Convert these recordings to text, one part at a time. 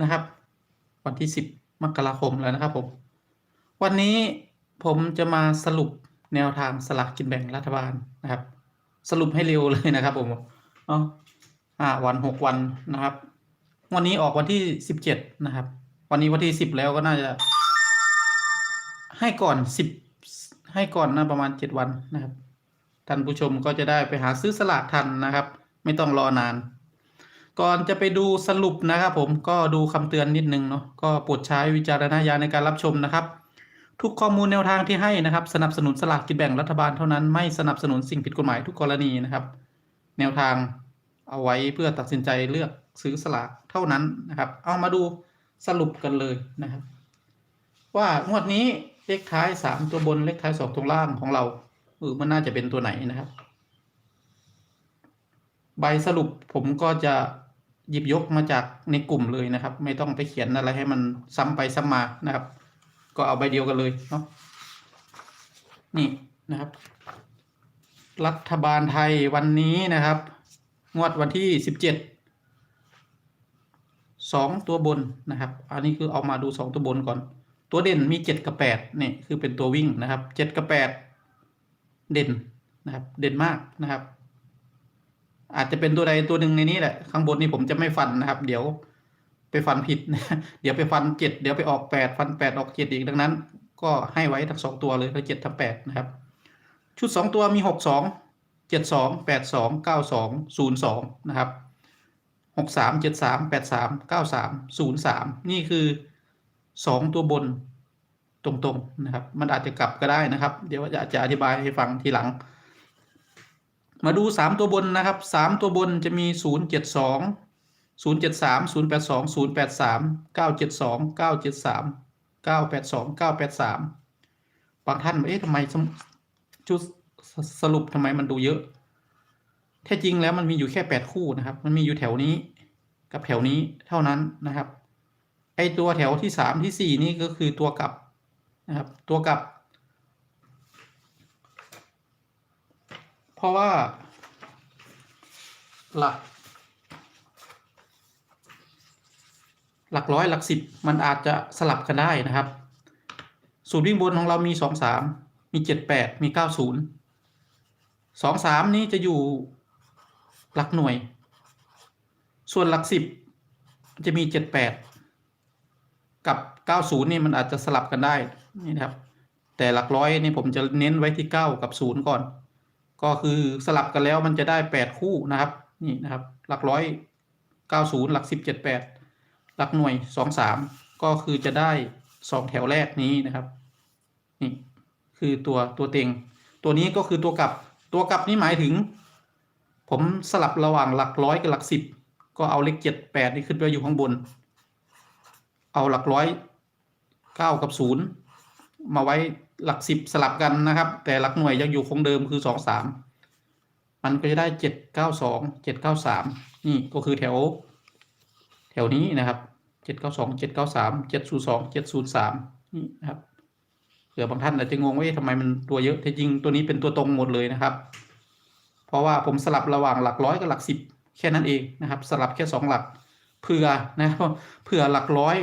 นะครับ วันที่สิบมกราคมแล้วนะครับผม วันนี้ผมจะมาสรุปแนวทางสลากกินแบ่งรัฐบาลนะครับ สรุปให้เร็วเลยนะครับผมเนาะห้าวันหกวันนะครับ วันนี้ออกวันที่สิบเจ็ดนะครับ วันนี้วันที่สิบแล้วก็น่าจะ ให้ก่อนสิบให้ก่อนนะประมาณเจ็ดวันนะครับท่านผู้ชมก็จะได้ไปหาซื้อสลากทันนะครับ ไม่ต้องรอนาน ก่อนจะไปดูสรุปนะครับผมก็ดูคำเตือนนิดนึงเนาะก็โปรดใช้วิจารณญาณในการรับชมนะครับ ทุกข้อมูลแนวทางที่ให้นะครับ สนับสนุนสลากกินแบ่งรัฐบาลเท่านั้นไม่สนับสนุนสิ่งผิดกฎหมายทุกกรณีนะครับ แนวทางเอาไว้เพื่อตัดสินใจเลือกซื้อสลากเท่านั้นนะครับ เอามาดูสรุปกันเลยนะครับ ว่างวดนี้เลขท้ายสามตัวบนเลขท้ายสองตัวล่างของเราเออมันน่าจะเป็นตัวไหนนะครับ ใบสรุปผมก็จะ หยิบยกมาจากในกลุ่มเลยนะครับ ไม่ต้องไปเขียนอะไรให้มันซ้ำไปซ้ำมานะครับ ก็เอาใบเดียวกันเลยเนาะนี่นะครับ รัฐบาลไทยวันนี้นะครับ งวดวันที่สิบเจ็ดสองตัวบนนะครับ อันนี้คือเอามาดูสองตัวบนก่อน ตัวเด่นมีเจ็ดกับแปดนี่คือเป็นตัววิ่งนะครับเจ็ดกับแปดเด่นนะครับ เด่นมากนะครับ อาจจะเป็นตัวใดตัวหนึ่งในนี้แหละ ข้างบนนี้ผมจะไม่ฟันนะครับ เดี๋ยวไปฟันผิด เดี๋ยวไปฟันเจ็ดเดี๋ยวไปออกแปดฟันแปดออกเจ็ดอีกดังนั้น ก็ให้ไว้ทั้งสองตัวเลยทั้งเจ็ดทั้งแปดนะครับ ชุดสองตัวมีหกสองเจ็ดสองแปดสองเก้าสองศูนย์สองนะครับหกสามเจ็ดสามแปดสามเก้าสามศูนย์สามนี่คือสองตัวบนตรงๆนะครับ มันอาจจะกลับก็ได้นะครับ เดี๋ยวจะจะอธิบายให้ฟังทีหลัง มาดูสามตัวบนนะครับสามตัวบนจะมีศูนย์เจ็ดสองศูนย์เจ็ดสามศูนย์แปดสองศูนย์แปดสามเก้าเจ็ดสองเก้าเจ็ดสามเก้าแปดสองเก้าแปดสามบางท่านบอกเอ๊ะทำไมสมชุดสรุปทำไมมันดูเยอะ แท้จริงแล้วมันมีอยู่แค่แปดคู่นะครับ มันมีอยู่แถวนี้กับแถวนี้เท่านั้นนะครับ ไอตัวแถวที่สามที่สี่นี่ก็คือตัวกลับนะครับ ตัวกลับ เพราะว่าหลัก หลักร้อยหลักสิบมันอาจจะสลับกันได้นะครับ สูตรวิ่งบนของเรามีสองสามมีเจ็ดแปดมีเก้าศูนย์สองสามนี้จะอยู่หลักหน่วย ส่วนหลักสิบจะมีเจ็ดแปดกับเก้าศูนย์นี่มันอาจจะสลับกันได้นี่นะครับ แต่หลักร้อยนี่ผมจะเน้นไว้ที่เก้ากับศูนย์ก่อน ก็คือสลับกันแล้วมันจะได้แปดคู่นะครับ นี่นะครับ หลักร้อยเก้าศูนย์หลักสิบเจ็ดแปดหลักหน่วยสองสามก็คือจะได้สองแถวแรกนี้นะครับ นี่คือตัวตัวเต็ง ตัวนี้ก็คือตัวกลับ ตัวกลับนี่หมายถึง ผมสลับระหว่างหลักร้อยกับหลักสิบก็เอาเลขเจ็ดแปดนี่ขึ้นไปอยู่ข้างบน เอาหลักร้อยเก้ากับศูนย์ มาไว้หลักสิบสลับกันนะครับ แต่หลักหน่วยยังอยู่คงเดิมคือสองสามมันก็จะได้เจ็ดเก้าสองเจ็ดเก้าสามนี่ก็คือแถว แถวนี้นะครับเจ็ดเก้าสองเจ็ดเก้าสามเจ็ดศูนย์สองเจ็ดศูนย์สามนี่นะครับเผื่อบางท่านอาจจะงงว่าทำไมมันตัวเยอะแต่จริงตัวนี้เป็นตัวตรงหมดเลยนะครับ เพราะว่าผมสลับระหว่างหลักร้อยกับหลักสิบแค่นั้นเองนะครับ สลับแค่สองหลักเผื่อนะเผื่อหลักร้อย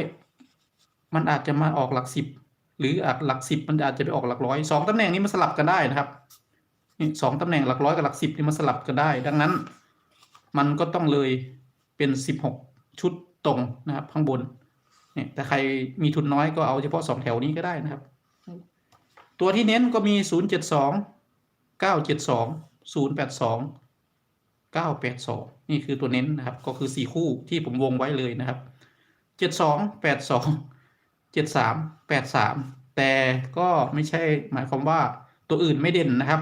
มันอาจจะมาออกหลักสิบ หรืออาจหลักสิบมันอาจจะไปออกหลักร้อยสองตำแหน่งนี้มันสลับกันได้นะครับนี่สองตำแหน่งหลักร้อยกับหลักสิบนี่มันสลับกันได้ ดังนั้น มันก็ต้องเลยเป็นสิบหกชุดตรงนะครับข้างบนเนี่ยแต่ใครมีทุนน้อยก็เอาเฉพาะสองแถวนี้ก็ได้นะครับ ตัวที่เน้นก็มีศูนย์เจ็ดสองเก้าเจ็ดสองศูนย์แปดสองเก้าแปดสองนี่คือตัวเน้นนะครับ ก็คือสี่คู่ที่ผมวงไว้เลยนะครับเจ็ดสองแปดสอง เจ็ดสามแปดสามแต่ก็ไม่ใช่หมายความว่าตัวอื่นไม่เด่นนะครับ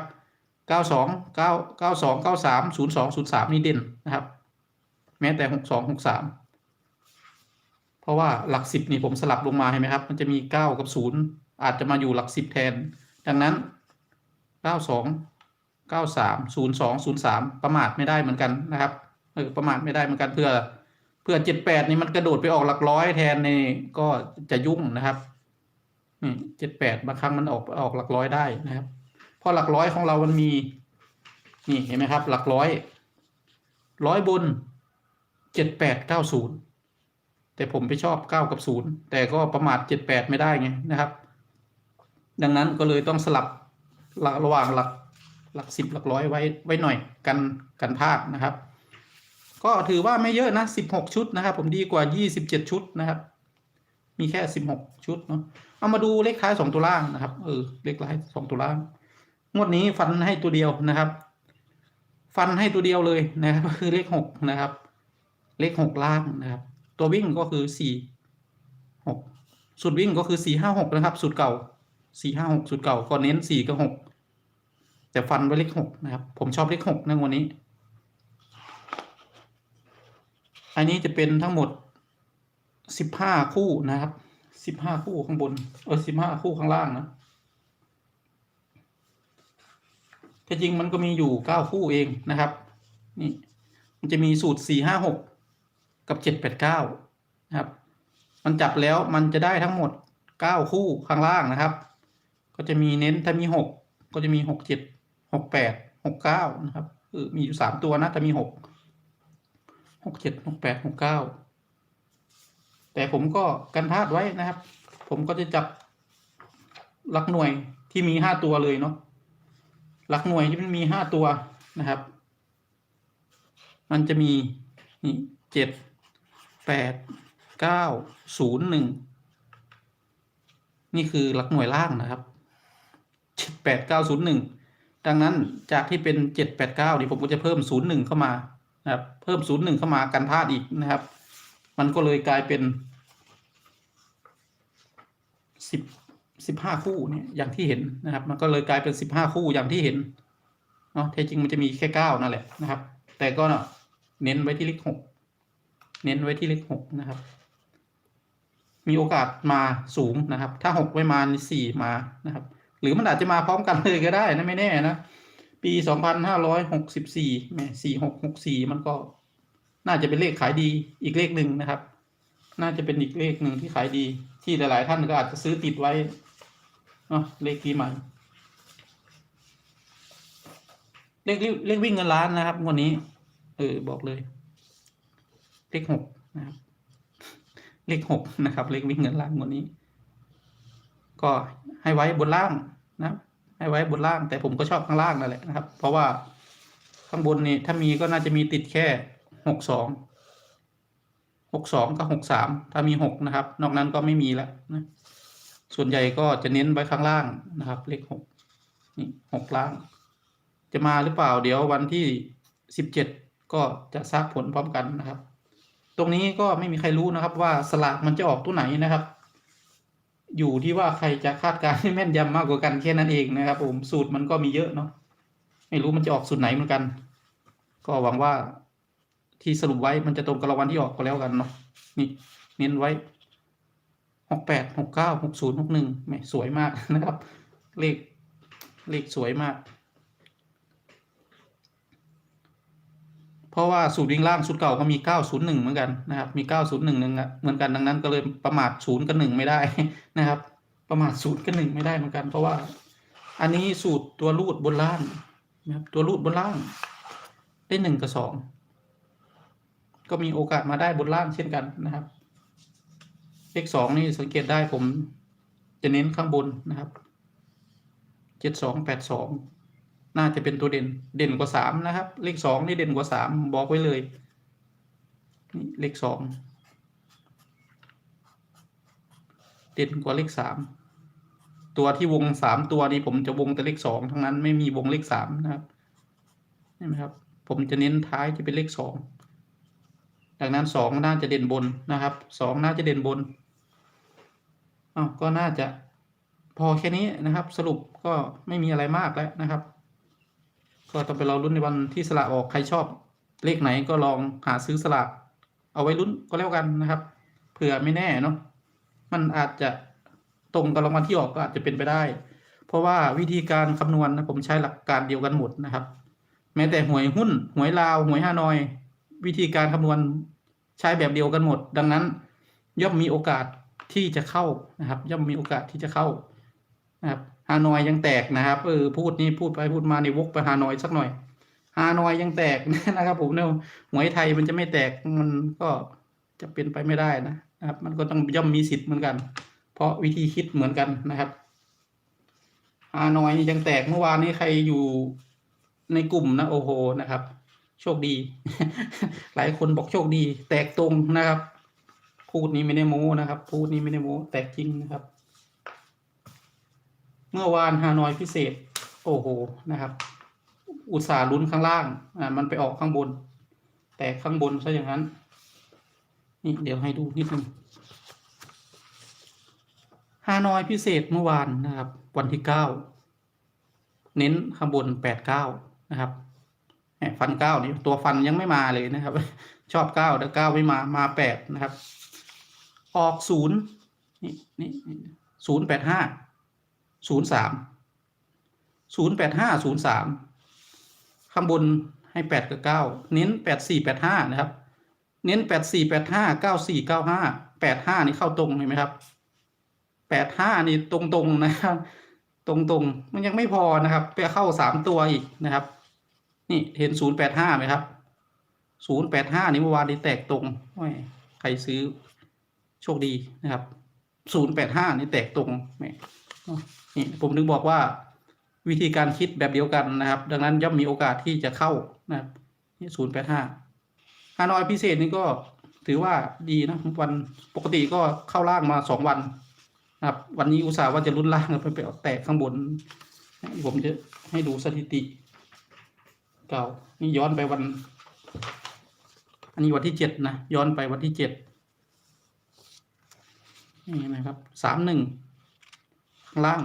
เก้าสองเก้าเก้าสองเก้าสามศูนย์สองศูนย์สามนี่เด่นนะครับ แม้แต่หกสองหกสามเพราะว่าหลักสิบนี่ผมสลับลงมาเห็นไหมครับ มันจะมีเก้ากับศูนย์อาจจะมาอยู่หลักสิบแทน ดังนั้นเก้าสองเก้าสามศูนย์สองศูนย์สามประมาทไม่ได้เหมือนกันนะครับเออประมาทไม่ได้เหมือนกันเพื่อ เพื่อเจ็ดแปดนี่มันกระโดดไปออกหลักร้อยแทนนี่ก็จะยุ่งนะครับนี่เจ็ดแปดบางครั้งมันออกออกหลักร้อยได้นะครับเพราะหลักร้อยของเรามันมี นี่เห็นไหมครับ หลักร้อย ร้อยบนเจ็ดแปดเก้าศูนย์แต่ผมไปชอบเก้ากับศูนย์แต่ก็ประมาทเจ็ดแปดไม่ได้ไงนะครับ ดังนั้นก็เลยต้องสลับระหว่างหลักหลักสิบหลักร้อยไว้ไว้หน่อยกันกันพลาดนะครับ ก็ถือว่าไม่เยอะนะสิบหกชุดนะครับ ผมดีกว่ายี่สิบเจ็ดชุดนะครับ มีแค่สิบหกชุดเนาะเอามาดูเลขท้ายสองตัวล่างนะครับเออเลขท้ายสองตัวล่างงวดนี้ฟันให้ตัวเดียวนะครับ ฟันให้ตัวเดียวเลยนะครับคือเลขหกนะครับ เลขหกล่างนะครับ ตัววิ่งก็คือสี่หกสุดวิ่งก็คือสี่ห้าหกนะครับสุดเก่าสี่ห้าหกสุดเก่าก็เน้นสี่กับหกแต่ฟันไว้เลขหกนะครับ ผมชอบเลขหกในวันนี้ อันนี้จะเป็นทั้งหมดสิบห้าคู่นะครับสิบห้าคู่ข้างบน เออสิบห้าคู่ข้างล่างนะแต่จริงมันก็มีอยู่เก้าคู่เองนะครับ นี่ มันจะมีสูตรสี่ห้าหกกับเจ็ดแปดเก้านะครับ มันจับแล้วมันจะได้ทั้งหมดเก้าคู่ข้างล่างนะครับ ก็จะมีเน้นถ้ามีหกก็จะมีหกเจ็ดหกแปดหกเก้านะครับเออมีอยู่สามตัวนะถ้ามีหก หกเจ็ดหกแปดหกเก้าแต่ผมก็กันพลาดไว้นะครับ ผมก็จะจับหลักหน่วยที่มีห้าตัวเลยเนาะหลักหน่วยที่มันมีห้าตัวนะครับ มันจะมีนี่เจ็ดแปดเก้าศูนย์หนึ่งนี่คือหลักหน่วยล่างนะครับเจ็ดแปดเก้าศูนย์หนึ่งดังนั้นจากที่เป็นเจ็ดแปดเก้านี่ผมก็จะเพิ่มศูนย์หนึ่งเข้ามา นะครับเพิ่มศูนย์หนึ่งเข้ามากันพลาดอีกนะครับ มันก็เลยกลายเป็นสิบสิบห้าคู่เนี่ยอย่างที่เห็นนะครับ มันก็เลยกลายเป็นสิบห้าคู่อย่างที่เห็นเนาะแท้จริงมันจะมีแค่เก้านั่นแหละนะครับ แต่ก็เน้นไว้ที่เลขหกเน้นไว้ที่เลขหกนะครับ มีโอกาสมาสูงนะครับ ถ้าหกไม่มาสี่มานะครับ หรือมันอาจจะมาพร้อมกันเลยก็ได้นะไม่แน่นะ ปีสองพันห้าร้อยหกสิบสี่แม่สี่หกหกสี่มันก็ น่าจะเป็นเลขขายดีอีกเลขหนึ่งนะครับ น่าจะเป็นอีกเลขหนึ่งที่ขายดี ที่หลาย ๆ ท่านก็อาจจะซื้อติดไว้เนาะเลขปีใหม่เลขเลขวิ่งเงินล้านนะครับวันนี้ เออบอกเลย เลขหกนะครับ เลขหกนะครับ เลขวิ่งเงินล้านวันนี้ ก็ให้ไว้บนล่างนะครับ ให้ไว้บนล่าง แต่ผมก็ชอบข้างล่างนั่นแหละนะครับ เพราะว่าข้างบนนี่ถ้ามีก็น่าจะมีติดแค่หกสองหกสองกับหกสามถ้ามีหกนะครับ นอกนั้นก็ไม่มีแล้วนะส่วนใหญ่ก็จะเน้นไว้ข้างล่างนะครับ เลขหกนี่หกล่าง จะมาหรือเปล่าเดี๋ยววันที่สิบเจ็ดก็จะทราบผลพร้อมกันนะครับ ตรงนี้ก็ไม่มีใครรู้นะครับว่าสลากมันจะออกตัวไหนนะครับ อยู่ที่ว่าใครจะคาดการณ์ให้แม่นยำมากกว่ากันแค่นั้นเองนะครับ ผมสูตรมันก็มีเยอะเนาะไม่รู้มันจะออกสูตรไหนเหมือนกัน ก็หวังว่าที่สรุปไว้มันจะตรงกับรางวัลที่ออกก็แล้วกันเนาะนี่เน้นไว้หกแปดหกเก้าหกศูนย์หกหนึ่งไม่สวยมากนะครับ เลขเลขสวยมาก เพราะว่าสูตรวิ่งล่างสูตรเก่าก็มีเก้าศูนย์หนึ่งเหมือนกันนะครับ มีเก้าศูนย์หนึ่งหนึ่งเหมือนกันดังนั้นก็เลยประมาทศูนย์กับหนึ่งไม่ได้นะครับ ประมาทศูนย์กับหนึ่งไม่ได้เหมือนกัน เพราะว่า อันนี้สูตรตัวรูดบนล่างนะครับตัวรูดบนล่าง ได้หนึ่งกับสองก็มีโอกาสมาได้บนล่างเช่นกันนะครับเลขสองนี่สังเกตได้ผมจะเน้นข้างบนนะครับเจ็ดสองแปดสอง น่าจะเป็นตัวเด่นเด่นกว่าสามนะครับ เลขสองนี่เด่นกว่าสามบอกไว้เลยนี่เลขสองเด่นกว่าเลขสามตัวที่วงสามตัวนี้ผมจะวงแต่เลขสองทั้งนั้นไม่มีวงเลขสามนะครับเห็นไหมครับ ผมจะเน้นท้ายจะเป็นเลขสองดังนั้นสองน่าจะเด่นบนนะครับสองน่าจะเด่นบนอ้าวก็น่าจะพอแค่นี้นะครับ สรุปก็ไม่มีอะไรมากแล้วนะครับ ก็ต้องไปรอลุ้นในวันที่สลากออกใครชอบ เลขไหนก็ลองหาซื้อสลากเอาไว้ลุ้นก็แล้วกันนะครับ เผื่อไม่แน่เนาะมันอาจจะตรงกับรางวัลที่ออกก็อาจจะเป็นไปได้ เพราะว่าวิธีการคำนวณนะผมใช้หลักการเดียวกันหมดนะครับ แม้แต่หวยหุ้นหวยลาวหวยฮานอย วิธีการคำนวณใช้แบบเดียวกันหมด ดังนั้น ย่อมมีโอกาสที่จะเข้านะครับ ย่อมมีโอกาสที่จะเข้านะครับ ฮานอยยังแตกนะครับเออพูดนี่พูดไปพูดมาในวกไปฮานอยสักหน่อยฮานอยยังแตกนะครับ ผมเนี่ยหวยไทยมันจะไม่แตกมันก็จะเป็นไปไม่ได้นะนะครับ มันก็ต้องย่อมมีสิทธิ์เหมือนกัน เพราะวิธีคิดเหมือนกันนะครับฮานอยยังแตกเมื่อวานนี้ใครอยู่ในกลุ่มนะโอ้โหนะครับ โชคดี หลายคนบอกโชคดี แตกตรงนะครับ พูดนี้ไม่ได้โม้นะครับ พูดนี้ไม่ได้โม้แตกจริงนะครับ เมื่อวานฮานอยพิเศษ โอ้โหนะครับ อุตสาห์ลุ้นข้างล่างอ่ามันไปออกข้างบน แตกข้างบนซะอย่างนั้น นี่เดี๋ยวให้ดูนิดนึงฮานอยพิเศษเมื่อวานนะครับ วันที่เก้าเน้นข้างบนแปดเก้านะครับฟันเก้านี่ตัวฟันยังไม่มาเลยนะครับ ชอบเก้าแต่เก้าไม่มามาแปดนะครับ ออกศูนย์นี่นี่ศูนย์แปดห้า ศูนย์สามศูนย์แปดห้าศูนย์สามข้างบนให้แปดกับเก้าเน้นแปดสี่แปดห้านะครับ เน้นแปดสี่แปดห้าเก้าสี่เก้าห้าแปดห้านี่เข้าตรงเห็นไหมครับแปดห้านี่ตรงตรงนะครับ ตรงตรงมันยังไม่พอนะครับไปเข้าสามตัวอีกนะครับ นี่เห็นศูนย์แปดห้าไหมครับศูนย์แปดห้านี่เมื่อวานนี้แตกตรงใครซื้อโชคดีนะครับศูนย์แปดห้านี่แตกตรงแหม นี่ผมถึงบอกว่าวิธีการคิดแบบเดียวกันนะครับ ดังนั้นย่อมมีโอกาสที่จะเข้านะครับนี่ศูนย์แปดห้าฮานอยพิเศษนี่ก็ถือว่าดีนะวันปกติก็เข้าล่างมาสองวันนะครับ วันนี้อุตส่าห์ว่าจะลุ้นล่างไปไปแตกข้างบน ผมจะให้ดูสถิติ เก่านี่ย้อนไปวัน อันนี้วันที่เจ็ดนะย้อนไปวันที่เจ็ดนี่นะครับสามหนึ่ง ข้างล่าง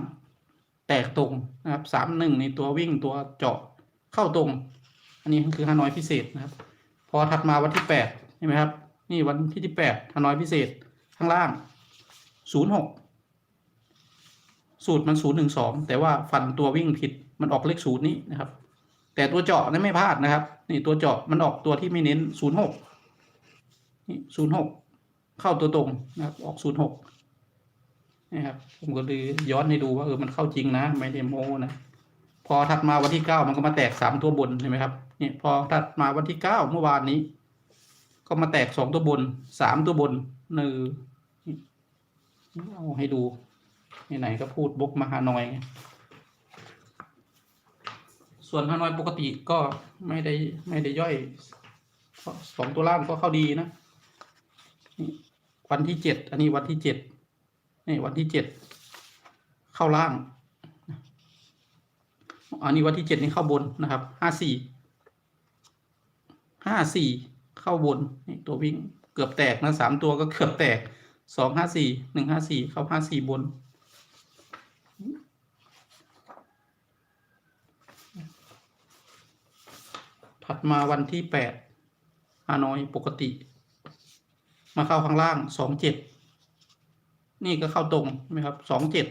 แตกตรงนะครับสามหนึ่งในตัววิ่งตัวเจาะเข้าตรง อันนี้คือฮานอยพิเศษนะครับ พอถัดมาวันที่แปดใช่ไหมครับ นี่วันที่ที่แปดฮานอยพิเศษข้างล่างศูนย์หกสูตรมันศูนย์หนึ่งสองแต่ว่าฟันตัววิ่งผิดมันออกเลขศูนย์นี้นะครับ แต่ตัวเจาะนั้นไม่พลาดนะครับ นี่ตัวเจาะมันออกตัวที่ไม่เน้นศูนย์หกนี่ศูนย์หกเข้าตัวตรงนะครับออกศูนย์หก นะครับผมก็เลยย้อนให้ดูว่าเออมันเข้าจริงนะ ไม่ได้โม้นะ พอถัดมาวันที่เก้ามันก็มาแตกสามตัวบนใช่ไหมครับเนี่ยพอถัดมาวันที่เก้าเมื่อวานนี้ ก็มาแตกสองตัวบนสามตัวบนหนึ่งเอาให้ดูไหนๆก็พูดบกมาฮานอย ส่วนฮานอยปกติก็ไม่ได้ไม่ได้ย่อยสองตัวล่างก็เข้าดีนะ วันที่เจ็ดอันนี้วันที่เจ็ด นี่วันที่เจ็ดเข้าล่าง อันนี้วันที่เจ็ดนี่เข้าบนนะครับห้าสี่ห้าสี่เข้าบนนี่ตัววิ่งเกือบแตกนะสามตัวก็เกือบแตกสองห้าสี่หนึ่งห้าสี่เข้าห้าสี่บนถัดมาวันที่แปดฮานอยปกติ มาเข้าข้างล่างสองเจ็ด นี่ก็เข้าตรงใช่ไหมครับสองเจ็ด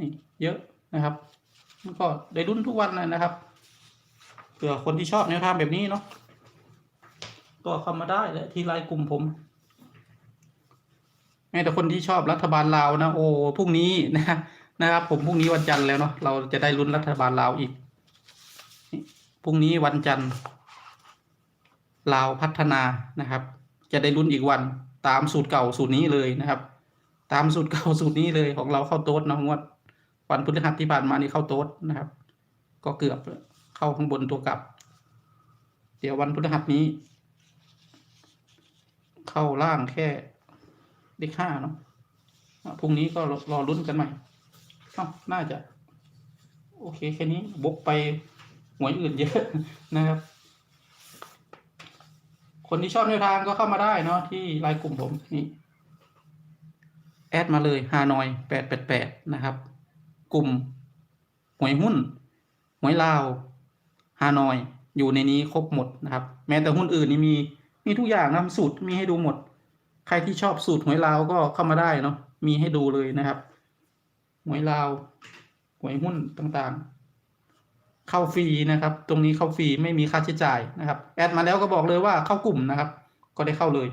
นี่เยอะนะครับมันก็ได้รุ่นทุกวันเลยนะครับเผื่อคนที่ชอบแนวทางแบบนี้เนาะก็เข้ามาได้และที่ไลน์กลุ่มผมแม้แต่คนที่ชอบรัฐบาลลาวนะโอ้พรุ่งนี้นะนะครับ ผมพรุ่งนี้วันจันทร์แล้วเนาะเราจะได้ลุ้นรัฐบาลลาวอีกพรุ่งนี้วันจันทร์ลาวพัฒนานะครับ จะได้ลุ้นอีกวัน ตามสูตรเก่าสูตรนี้เลยนะครับ ตามสูตรเก่าสูตรนี้เลยของเราเข้าโต๊ดนะงวดวันพฤหัสที่ผ่านมานี่เข้าโต๊ดนะครับ ก็เกือบเข้าข้างบนตัวกลับ เดี๋ยววันพฤหัสนี้ เข้าล่างแค่เลขห้าเนาะอะพรุ่งนี้ก็รอรอลุ้นกันใหม่เอ้าน่าจะ โอเคแค่นี้บกไปหวยอื่นเยอะนะครับ คนที่ชอบแนวทางก็เข้ามาได้เนาะที่ไลน์กลุ่มผมนี่แอดมาเลยฮานอยแปดแปดแปดนะครับ กลุ่มหวยหุ้นหวยลาวฮานอย อยู่ในนี้ครบหมดนะครับ แม้แต่หุ้นอื่นนี่มีมีทุกอย่างนะสูตรมีให้ดูหมด ใครที่ชอบสูตรหวยลาวก็เข้ามาได้เนาะมีให้ดูเลยนะครับหวยลาวหวยหุ้นต่างๆ เข้าฟรีนะครับ ตรงนี้เข้าฟรีไม่มีค่าใช้จ่ายนะครับ แอดมาแล้วก็บอกเลยว่าเข้ากลุ่มนะครับ ก็ได้เข้าเลย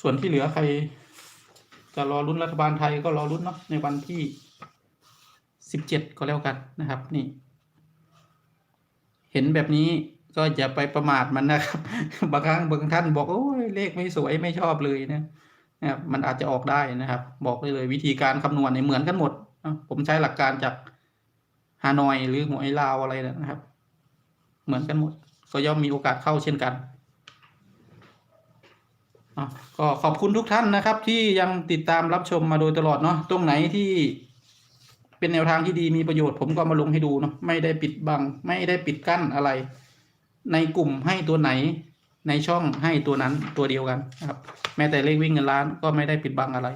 ส่วนที่เหลือใคร จะรอลุ้นรัฐบาลไทยก็รอลุ้นเนาะในวันที่สิบเจ็ดก็แล้วกันนะครับ นี่ เห็นแบบนี้ก็อย่าไปประมาทมันนะครับ บางครั้งบางท่านบอกโอ้ยเลขไม่สวยไม่ชอบเลยนะนะครับมันอาจจะออกได้นะครับ บอกได้เลยวิธีการคำนวณเนี่ยเหมือนกันหมด ผมใช้หลักการจาก ฮานอยหรือหวยลาวอะไรนะครับ เหมือนกันหมดก็ย่อมมีโอกาสเข้าเช่นกันอะก็ขอบคุณทุกท่านนะครับ ที่ยังติดตามรับชมมาโดยตลอดเนาะตรงไหนที่เป็นแนวทางที่ดีมีประโยชน์ผมก็มาลงให้ดูเนาะไม่ได้ปิดบัง ไม่ได้ปิดกั้นอะไร ในกลุ่มให้ตัวไหน ในช่องให้ตัวนั้นตัวเดียวกันนะครับ แม้แต่เลขวิ่งเงินล้านก็ไม่ได้ปิดบังอะไร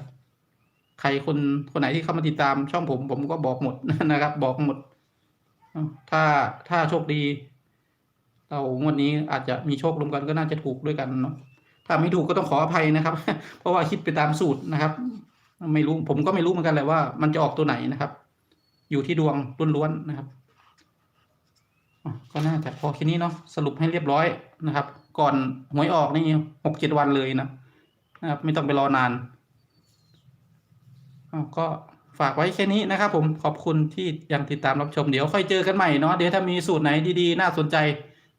ใครคนคนไหนที่เข้ามาติดตามช่องผมผมก็บอกหมดนะครับ บอกหมด ถ้าถ้าโชคดี เรางวดนี้อาจจะมีโชครวมกันก็น่าจะถูกด้วยกันเนาะถ้าไม่ถูกก็ต้องขออภัยนะครับ เพราะว่าคิดไปตามสูตรนะครับ ไม่รู้ผมก็ไม่รู้เหมือนกันแหละว่ามันจะออกตัวไหนนะครับ อยู่ที่ดวงล้วนๆนะครับก็น่าจะพอแค่นี้เนาะสรุปให้เรียบร้อยนะครับ ก่อนหวยออกนี่หกเจ็ดวันเลยนะนะครับ ไม่ต้องไปรอนานอ้าวก็ ฝากไว้แค่นี้นะครับผมขอบคุณที่ยังติดตามรับชมเดี๋ยวค่อยเจอกันใหม่เนาะเดี๋ยวถ้ามีสูตรไหนดีๆ น่าสนใจ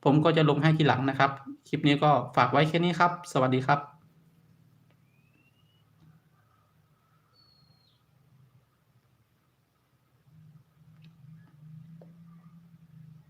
ผมก็จะลงให้ทีหลังนะครับ คลิปนี้ก็ฝากไว้แค่นี้ครับ สวัสดีครับ